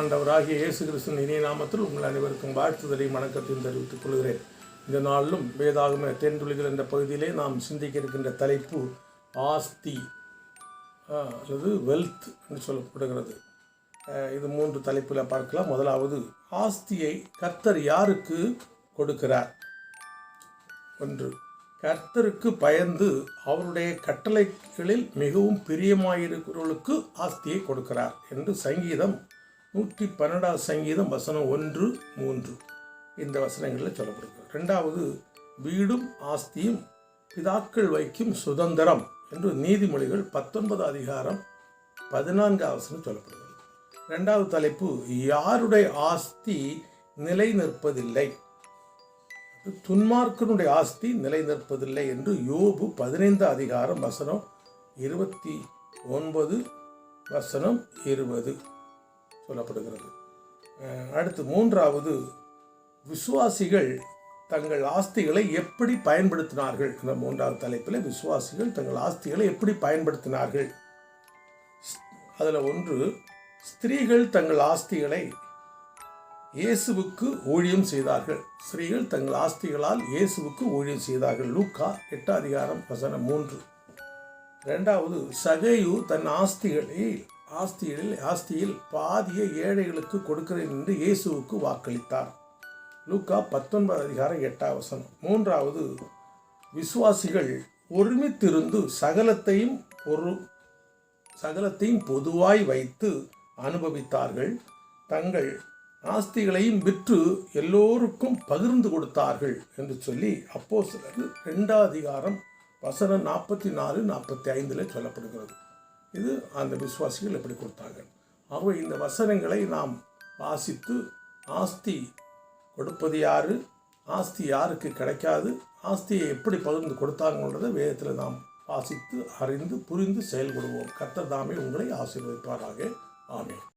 ஆண்டவராகிய இயேசு கிறிஸ்துவின் இனிய நாமத்தில் உங்கள் அனைவருக்கும் வாழ்த்துதலையும் வணக்கத்தையும் தெரிவித்துக் கொள்கிறேன். இந்த நாளிலும் வேதாகம தென்துளிகள் என்ற பகுதியிலே நாம் சிந்திக்க இருக்கின்ற தலைப்பு ஆஸ்தி அல்லது வெல்த் என்று சொல்லப்படுகிறது. இது மூன்று தலைப்பில் பார்க்கலாம். முதலாவது ஆஸ்தியை கர்த்தர் யாருக்கு கொடுக்கிறார்? ஒன்று கர்த்தருக்கு பயந்து அவருடைய கட்டளைகளில் மிகவும் பிரியமாயிருக்கிறவர்களுக்கு ஆஸ்தியை கொடுக்கிறார் என்று சங்கீதம் நூற்றி பன்னெண்டாவது சங்கீதம் வசனம் ஒன்று மூன்று. இந்த வசனங்களில் சொல்லப்படுகிறது. ரெண்டாவது வீடும் ஆஸ்தியும் பிதாக்கள் வைக்கும் சுதந்திரம் என்று நீதிமொழிகள் பத்தொன்பது அதிகாரம் பதினான்கு வசனம் சொல்லப்படுகிறது. ரெண்டாவது தலைப்பு யாருடைய ஆஸ்தி நிலை நிற்பதில்லை துன்மார்க்கனுடைய ஆஸ்தி நிலை நிற்பதில்லை என்று யோபு பதினைந்து அதிகாரம் வசனம் இருபத்தி ஒன்பது வசனம் இருபது. சொல்லப்படுகிறது. அடுத்து மூன்றாவது விசுவாசிகள் தங்கள் ஆஸ்திகளை எப்படி பயன்படுத்தினார்கள்? இந்த மூன்றாவது தலைப்பில் விசுவாசிகள் தங்கள் ஆஸ்திகளை எப்படி பயன்படுத்தினார்கள்? அதில் ஒன்று ஸ்திரீகள் தங்கள் ஆஸ்திகளை இயேசுவுக்கு ஊழியம் செய்தார்கள். ஸ்திரீகள் தங்கள் ஆஸ்திகளால் இயேசுவுக்கு ஊழியம் செய்தார்கள். லூக்கா எட்டாம் அதிகாரம் வசனம் மூன்று ரெண்டாவது சகேயு தன் ஆஸ்திகளை ஆஸ்திகளில் ஆஸ்தியில் பாதியை ஏழைகளுக்கு கொடுக்கிறேன் என்று இயேசுவுக்கு வாக்களித்தார். லூக்கா பத்தொன்பது அதிகாரம் எட்டாம் வசனம். மூன்றாவது விசுவாசிகள் ஒருமித்திருந்து சகலத்தையும் ஒரு சகலத்தையும் பொதுவாய் வைத்து அனுபவித்தார்கள். தங்கள் ஆஸ்திகளையும் விற்று எல்லோருக்கும் பகிர்ந்து கொடுத்தார்கள் என்று சொல்லி அப்போ சிலர் ரெண்டாம் அதிகாரம் வசனம் நாற்பத்தி நாலு நாற்பத்தி ஐந்தில் சொல்லப்படுகிறது. இது அந்த விசுவாசிகள் எப்படி கொடுத்தாங்க ஆகவே இந்த வசனங்களை நாம் வாசித்து ஆஸ்தி கொடுப்பது யாரு? ஆஸ்தி யாருக்கு கிடைக்காது? ஆஸ்தியை எப்படி பகிர்ந்து கொடுத்தாங்கன்றதை வேதத்தில் நாம் வாசித்து அறிந்து புரிந்து செயல்படுவோம். கத்தர் தாமே உங்களை ஆசீர்வதிப்பாராக. ஆமே